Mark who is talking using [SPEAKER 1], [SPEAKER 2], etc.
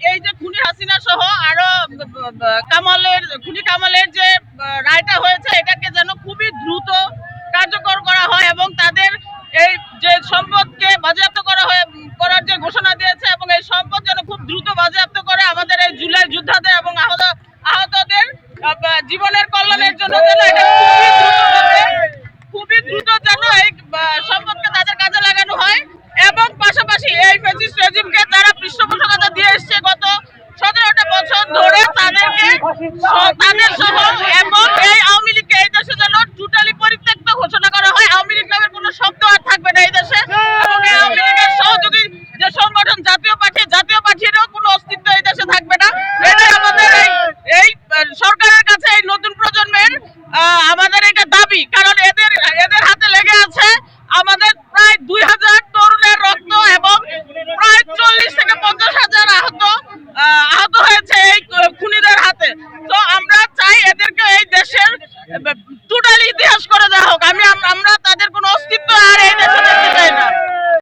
[SPEAKER 1] এই যে খুনি হাসিনা সহ আরও কামালের, খুনি কামালের যে রায়টা হয়েছে, এটাকে যেন খুবই দ্রুত কার্যকর করা হয় এবং তাদের এই যে সম্পদকে বাজেয়াপ্ত করা হয় করার যে ঘোষণা দিয়েছে এবং এই সম্পদ যেন খুব দ্রুত বাজেয়াপ্ত করে আমাদের এই জুলাই যোদ্ধাদের এবং আহত, আহতদের জীবনের কল্যাণের জন্য যেন এটা তাদের সহ এবং এই আওয়ামী লীগকে এই দেশে যেন টোটালি পরিত্যক্ত ঘোষণা করা হয়, আওয়ামী লীগ নামের কোনো শব্দ আর থাকবে না এই দেশে। এবং এই আওয়ামী লীগের সহযোগী যে সংগঠন, জাতীয় পার্টি, জাতীয় পার্টিরও কোনো অস্তিত্ব এই দেশে থাকবে না। এটা আমাদের এই সরকারের কাছে এই নতুন প্রজন্মের আমাদের এটা দাবি। কারণ এদের এদের হাতে লেগে আছে আমাদের প্রায় দুই হাজার তরুণের রক্ত এবং প্রায় চল্লিশ থেকে পঞ্চাশ হাজার টোটালি ইতিহাস করে